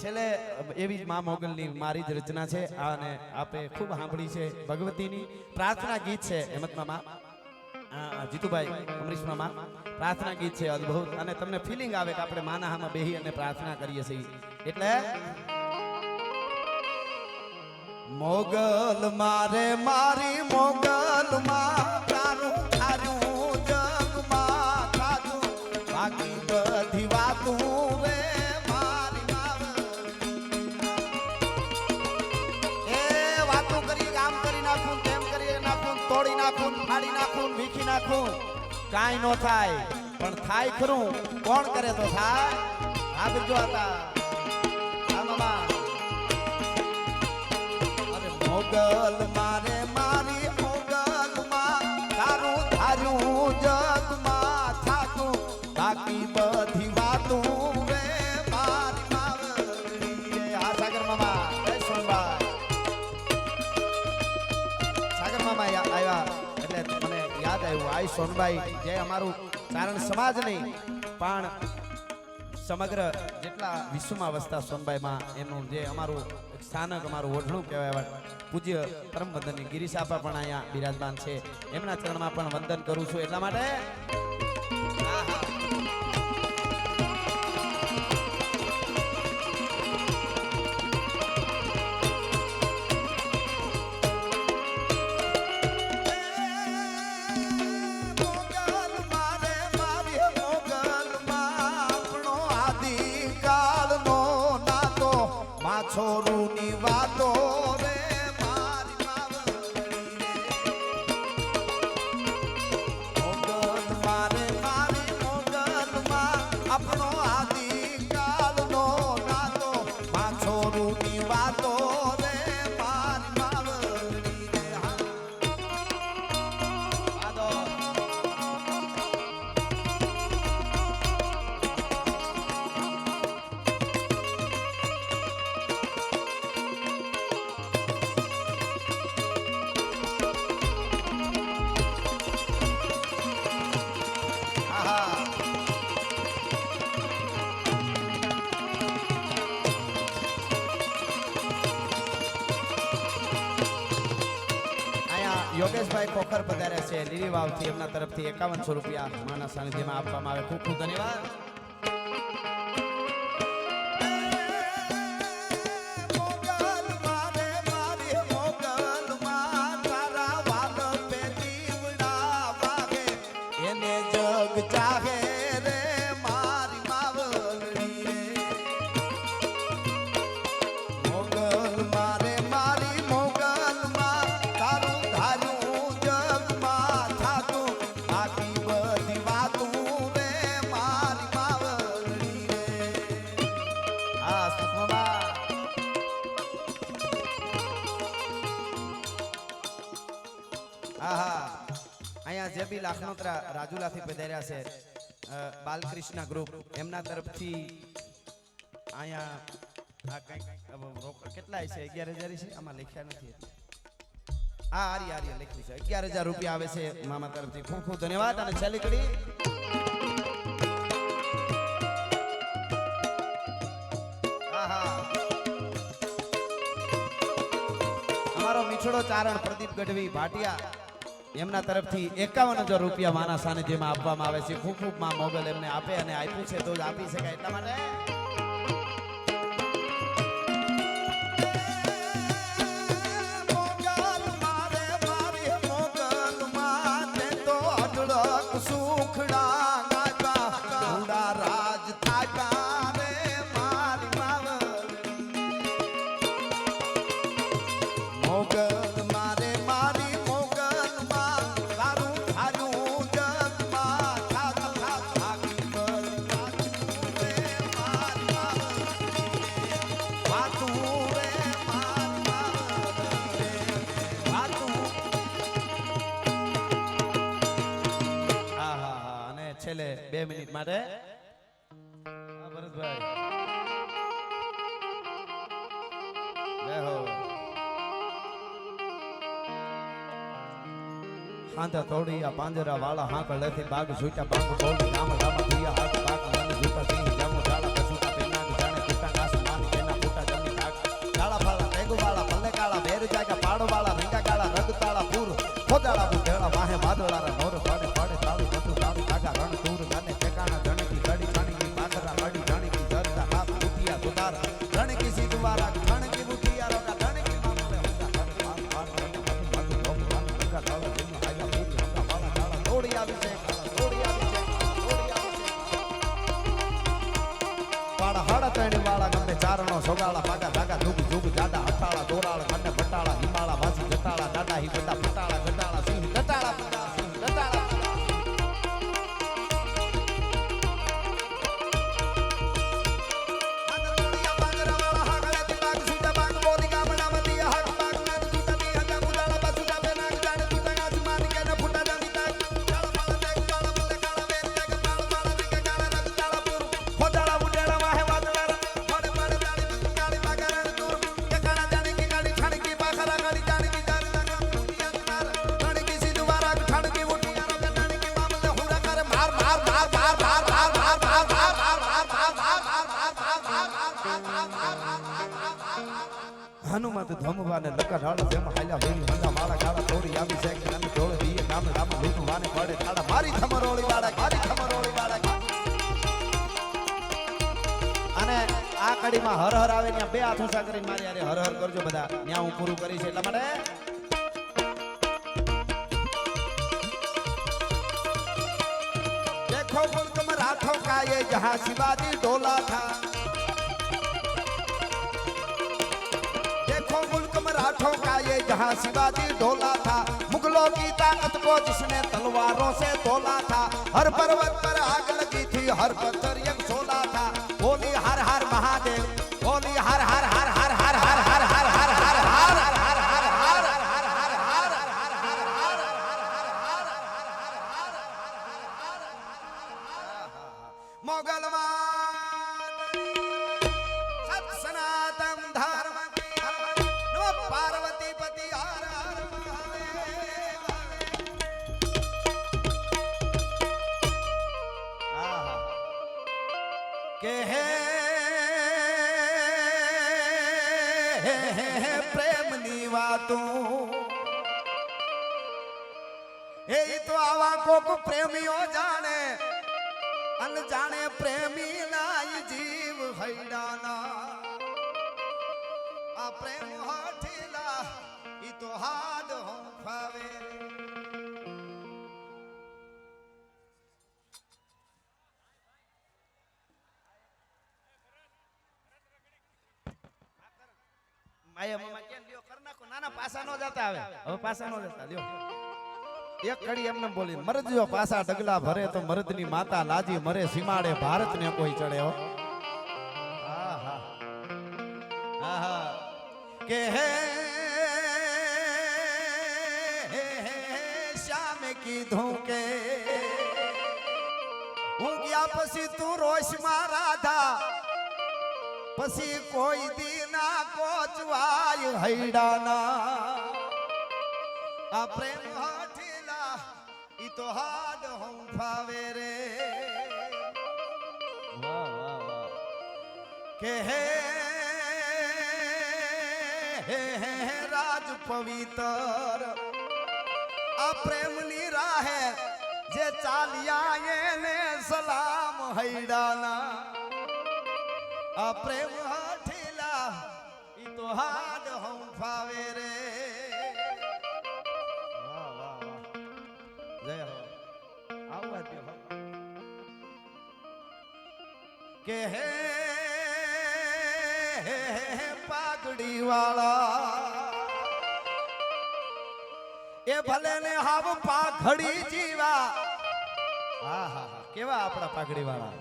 છેલ્લે એવી જ મા મોગલની મારી જ રચના છે. અને આપે ખૂબ સાંભળી છે ભગવતીની પ્રાર્થના ગીત છે. હેમત મામા જીતુભાઈ, અમરીશ મામા, પ્રાર્થના ગીત છે અદ્ભુત. અને તમને ફિલિંગ આવે કે આપણે માના હામાં બેહી અને પ્રાર્થના કરીએ છીએ. એટલે મોગલ મારે મારી મોગલ માં કાંઈ નો થાય. પણ થાય ખરું. કોણ કરે તો થાય? આ બીજો હતા મોગલ મારે યાદ સોનભાઈ જે અમારું કારણ સમાજ નહીં, પણ સમગ્ર જેટલા વિશ્વમાં વસતા સોનભાઈમાં એમનું જે અમારું સ્થાનક અમારું ઓઢણું કહેવાય પૂજ્ય પરમ વંદનની ગિરીશ આપા પણ અહીંયા બિરાજમાન છે. એમના ચરણમાં પણ વંદન કરું છું એટલા માટે. માછોરુની વાતો રે મારી માવલી નાતો. માં છોરુની વાતો યોગેશભાઈ ખોખર પધાર્યા છે. લીલી વાવથી એમના તરફથી એકાવનસો રૂપિયા માના સાનિધ્યમાં આપવામાં આવે. ખૂબ ખૂબ ધન્યવાદ. અહીંયા જે બી લાખનોત્રા રાજુલાથી પધાર્યા છે બાલકૃષ્ણ ગ્રુપ એમના તરફથી અહીંયા આ કેટલાય છે? અગિયાર હજાર છે? આમાં લખ્યા નથી. આ આરી આરી લખ્યું છે. અગિયાર હજાર રૂપિયા આવે છે મામા તરફથી. ખૂબ ખૂબ ધન્યવાદ. અને છેલ્લી કડી. મીઠડો ચારણ પ્રદીપ ગઢવી ભાટિયા. એમના તરફથી એકાવન હજાર રૂપિયા માના સાનિધ્યમાં આપવામાં આવે છે. ખૂબ ખૂબમાં મોગલ એમને આપે અને આપ્યું છે તો જ આપી શકાય એટલા માટે. બે મિનિટ માટે હાંધા થોડી આ પાંજરા વાળા હાંક લેથી બાગ છૂટા બાગ બોલી નામ ગામ ધીયા હાથ, બાગ, મન છૂટા સિંહ, જામો ડાળા કસુટા પેના જાણે છૂટા ઘાસ, માન તેના ફૂટા, જમી ઢાક ડાળા ફાળા ટેગુ વાળા, પલ્લે કાળા, ભેર જાગા પાડો વાળા રીંગા કાળા રગ તાળા પૂર, ખોદાળા, બુઢેળા વાહે માધોળા નો પાડા હાડા ત્રણ વાળા ગમે ચારણો સોગાળા પાગા ધાકા ધૂપ ધૂપ જાડા હથાળા દોરાળ હનુમત ધમવાને લકા ઢાળ જેમ હાલ્યા વેલી હંગા માળા ગાળા તોડી આવી છે કે નંદ ઢોળ દીએ ગામ ગામ લૂંટ વાને પડે ખાડા મારી થમરોળી વાળા મારી થમરોળી વાળા અને આ કડીમાં હર હર આવે ત્યાં બે હાથ ઊંચા કરીને મારી યારે હર હર કરજો બધા ત્યાં હું પૂરું કરીશ એટલા માટે देखो मुल्क मराठों का ये जहां शिवाजी डोला था जहाँ शिवाजी ढोला था। मुगलों की ताकत को जिसने तलवारों से तोला था। हर पर्वत पर आग लगी थी, हर पत्थर यंग सोला था। बोली हर हर महादेव, बोली हर हर हर हर हर કે હે પ્રેમની વાતું એ ઈ તો આવા કોક પ્રેમીઓ જાણે અનજાણે પ્રેમી લાય જીવ હૈડાના આ પ્રેમ હઠીલા ઈ તો હાડ હોં ફાવે માયા મામા કેમ લ્યો કર નાખો. નાના પાસા નો જતા આવે. હવે પાસા નો જતા લ્યો. એક કડી એમને બોલી મરદ પાસા ડગલા ભરે તો મરદની માતા લાજી મરે સીમાડે ભારત ને કોઈ ચડે હો. આહા. આહા. કે હે હે, હે, શ્યામ કીધું કે હું ગયા પછી તું રોશમાં રાધા પછી કોઈ દી ના કોચવાય હૈડાના. આ પ્રેમ હાઠીલા ઈ તો હાડ હું ફાવે રે. કે હે હે હે, રાજ પવિત્ર. આ પ્રેમની રાહે જે ચાલ્યા એને સલામ હૈડાના. આ પ્રેમ હાઠીલા ઈ તો હાડ હોં ફાવે રે. વાહ વાહ વાહ. જય હો. આવા દ્યો હો. કે હે, હે, પાઘડી વાળા એ ભલે ને હાવ પાઘડી જીવા. હા હા હા. કેવા આપણા પાઘડી વાળા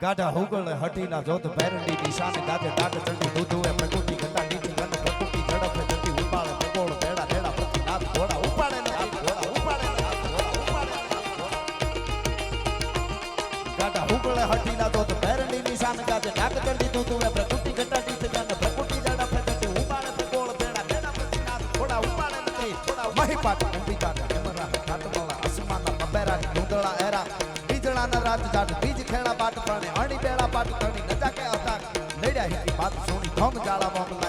ગાઢા હુગળ હટીના જોત ભેરંડી નિશાન ગાતે દાગ ચંડી દૂધુએ પ્રકૃતિ ઘટા નીતિ ગન પ્રકૃતિ ઝડપે જતી ઉપાડે પ્રગોળ ભેડા ભેડા પ્રતિ નાથ ઘોડા ઉપાડે ઘોડા ઉપાડે ગાઢા હુગળ હટીના જોત ભેરંડી નિશાન ગાતે દાગ ચંડી દૂધુએ પ્રકૃતિ ઘટા નીતિ ગન પ્રકૃતિ ઝડપે જતી ઉપાડે પ્રગોળ ભેડા ભેડા પ્રતિ નાથ ઘોડા ઉપાડે ઘોડા મહિપાટ અંબિકા બીજળાના રાત જાટ. બીજ ખેડા પાટ પ્રાણે અણી બેડા પાટ ધણી નજા કે હતા લડ્યા હિતી બાત સોની ધમ જાળા મોમ